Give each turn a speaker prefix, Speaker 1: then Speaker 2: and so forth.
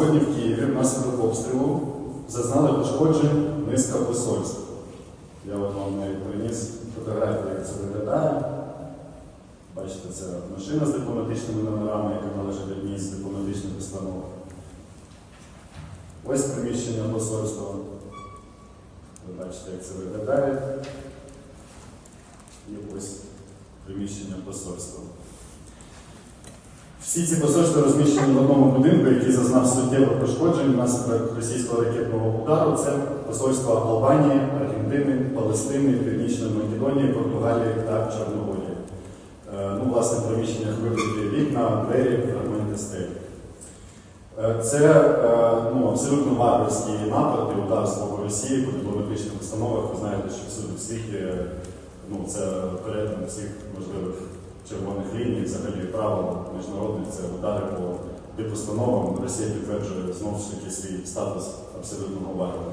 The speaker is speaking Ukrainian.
Speaker 1: Сьогодні в Києві внаслідок обстрілу зазнали пошкоджень низка посольств. Я от вам навіть приніс фотографію, як це виглядає. Бачите, це машина з дипломатичними номерами, яка належить одній з дипломатичних установ. Ось приміщення посольства. Ви бачите, як це виглядає. І ось приміщення посольства. Всі ці посольства розміщені в одному будинку, який зазнав суттєвих пошкоджень внаслідок російського ракетного удару. Це посольства Албанії, Аргентини, Палестини, Північної Македонії, Португалії та Чорногорії. Е, Ну, власне, в приміщеннях вибиті вікна, двері, фрагменти стелі. Е, Це е, ну, абсолютно варварський напад і удар з боку Росії по дипломатичних установах. Ви знаєте, що всюди в світі е, ну, це перетин всіх можливих взагалі правила міжнародних, це удари по постановам. Росія підтверджує знову ж таки свій статус абсолютно варвара.